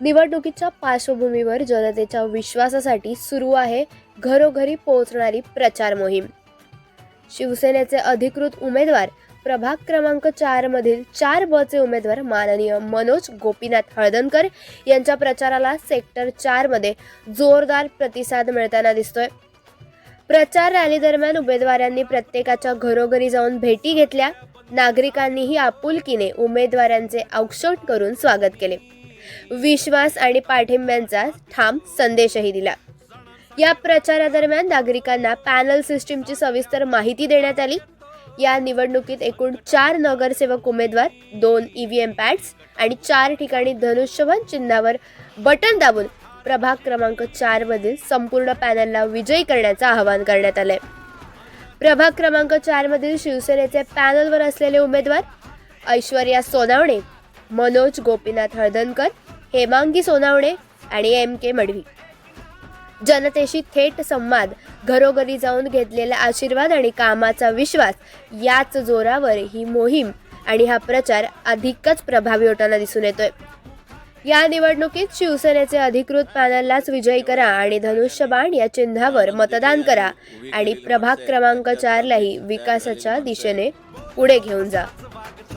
निवडणुकीच्या पार्श्वभूमीवर जनतेच्या विश्वासासाठी सुरू आहे घरोघरी पोहोचणारी प्रचार मोहीम. शिवसेनेचे अधिकृत उमेदवार प्रभाग क्रमांक चार मधील चार बचे उमेदवार माननीय मनोज गोपीनाथ हळदणकर यांच्या प्रचाराला सेक्टर चारमध्ये जोरदार प्रतिसाद मिळताना दिसतोय. प्रचार रॅली दरम्यान उमेदवारांनी प्रत्येकाच्या घरोघरी जाऊन भेटी घेतल्या. नागरिकांनीही आपुलकीने उमेदवारांचे औक्षण करून स्वागत केले. विश्वास आणि पाठिंब्यांचा ठाम संदेशही दिला. या प्रचारादरम्यान नागरिकांना पॅनल सिस्टीमची सविस्तर माहिती देण्यात आली. या निवडणुकीत एकूण चार नगरसेवक उमेदवार दोन ईव्हीएम पॅड्स आणि चार ठिकाणी धनुष्यबाण चिन्हावर बटन दाबून प्रभाग क्रमांक चार मधील संपूर्ण पॅनलला विजयी करण्याचं आवाहन करण्यात आलंय. प्रभाग क्रमांक चार मधील शिवसेनेचे पॅनलवर असलेले उमेदवार ऐश्वर्या सोनावणे मनोज गोपीनाथ हळदणकर हेमांगी सोनावणे आणि एम के मडवी. जनतेशी थेट संवाद घरोघरी जाऊन घेतलेला आशीर्वाद आणि कामाचा विश्वास याच जोरावर ही मोहीम आणि हा प्रचार अधिकच प्रभावी होताना दिसून येतोय. या निवडणुकीत शिवसेनेचे अधिकृत पॅनललाच विजयी करा आणि धनुष्यबाण या चिन्हावर मतदान करा आणि प्रभाग क्रमांक चारलाही विकासाच्या दिशेने पुढे घेऊन जा.